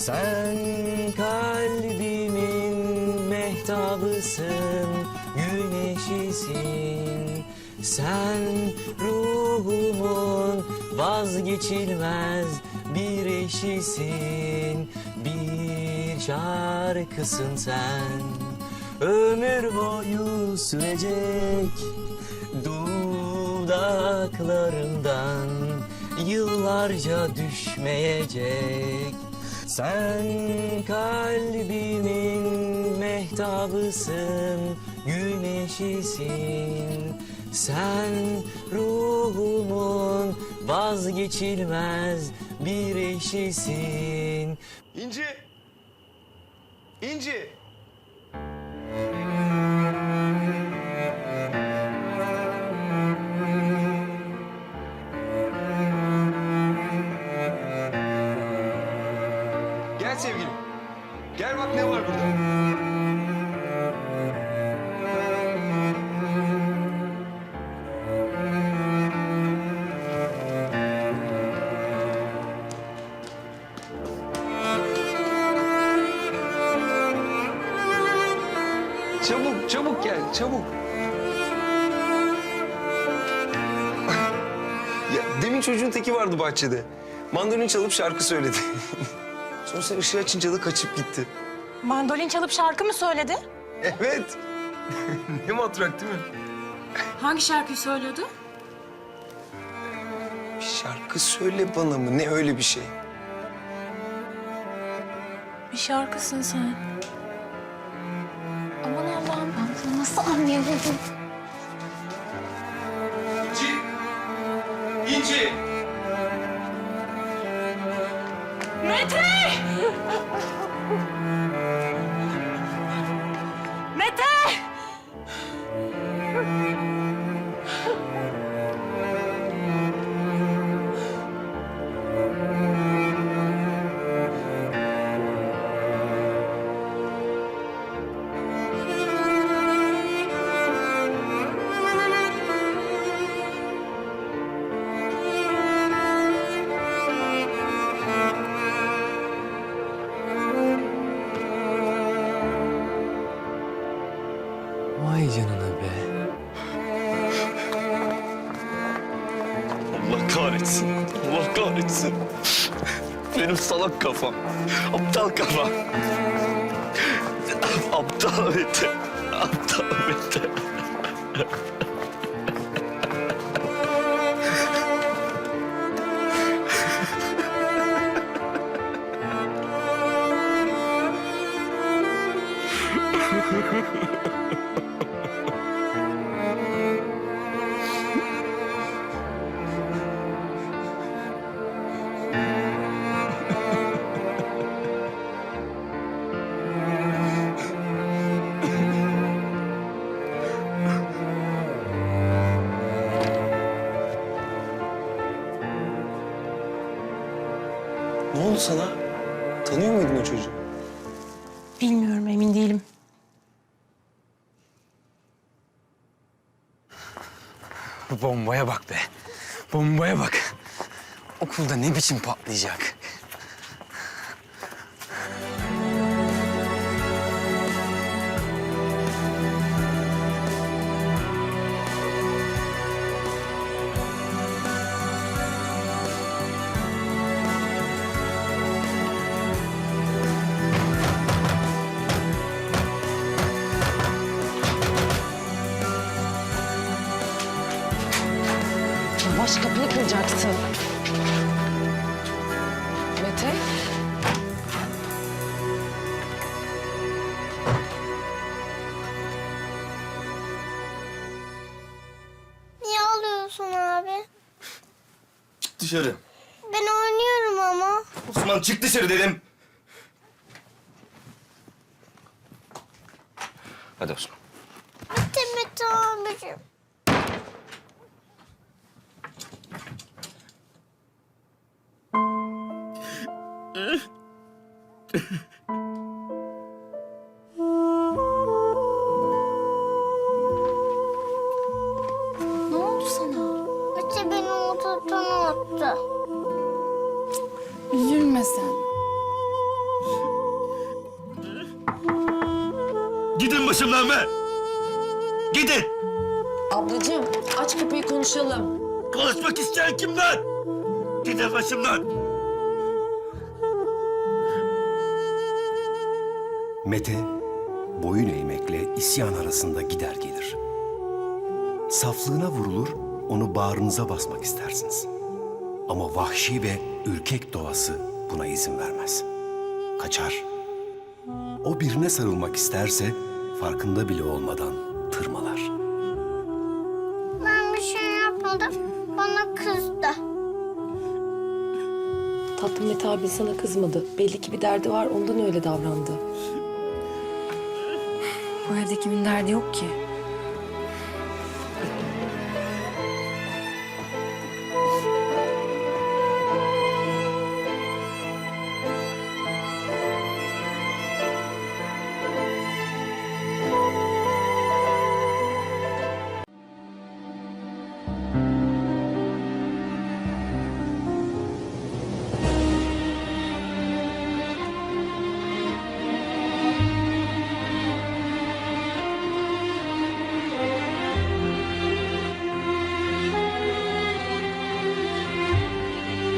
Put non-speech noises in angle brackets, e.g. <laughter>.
Sen kalbimin mehtabısın, güneşisin. Sen ruhumun vazgeçilmez bir eşisin. Bir şarkısın sen, ömür boyu sürecek. Dudaklarından yıllarca düşmeyecek. Sen kalbimin mehtabısın, güneşisin. Sen ruhumun vazgeçilmez bir eşisin. İnci! İnci! Ne var burada. Çabuk, çabuk gel, çabuk. <laughs> Ya demin çocuğun teki vardı bahçede. Mandolin çalıp şarkı söyledi. <laughs> Sonra sen ışığı açınca da kaçıp gitti. Mandolin çalıp şarkı mı söyledi? Evet. <laughs> ne matrak değil mi? Hangi şarkıyı söylüyordu? Bir şarkı söyle bana mı? Ne öyle bir şey? Bir şarkısın sen. Aman Allah'ım ben bunu nasıl anlayamadım? Mete! Vay canına be. Allah kahretsin. Allah kahretsin. Benim salak kafam. Aptal kafam. Aptal Mete. Aptal Mete. Ne oldu sana? Tanıyor muydun o çocuğu? Bilmiyorum emin değilim. Bombaya bak be. Bombaya bak. Okulda ne biçim patlayacak? Yavaş kapıyı kıracaksın. Mete? Niye ağlıyorsun abi? Çık dışarı. Ben oynuyorum ama. Osman çık dışarı dedim. Hadi Osman. Bitti bitti abicim. Ne oldu sana? yaptı. Üzülme sen. Gidin başımdan be! Gidin! Ablacığım aç kapıyı konuşalım. Konuşmak isteyen kimden? Gidin başımdan! Mete, boyun eğmekle isyan arasında gider gelir. Saflığına vurulur, onu bağrınıza basmak istersiniz. Ama vahşi ve ürkek doğası buna izin vermez. Kaçar. O birine sarılmak isterse farkında bile olmadan tırmalar. Ben bir şey yapmadım. Bana kızdı. Tatlım Mete abi sana kızmadı. Belli ki bir derdi var ondan öyle davrandı. Bu evde kimin derdi yok ki?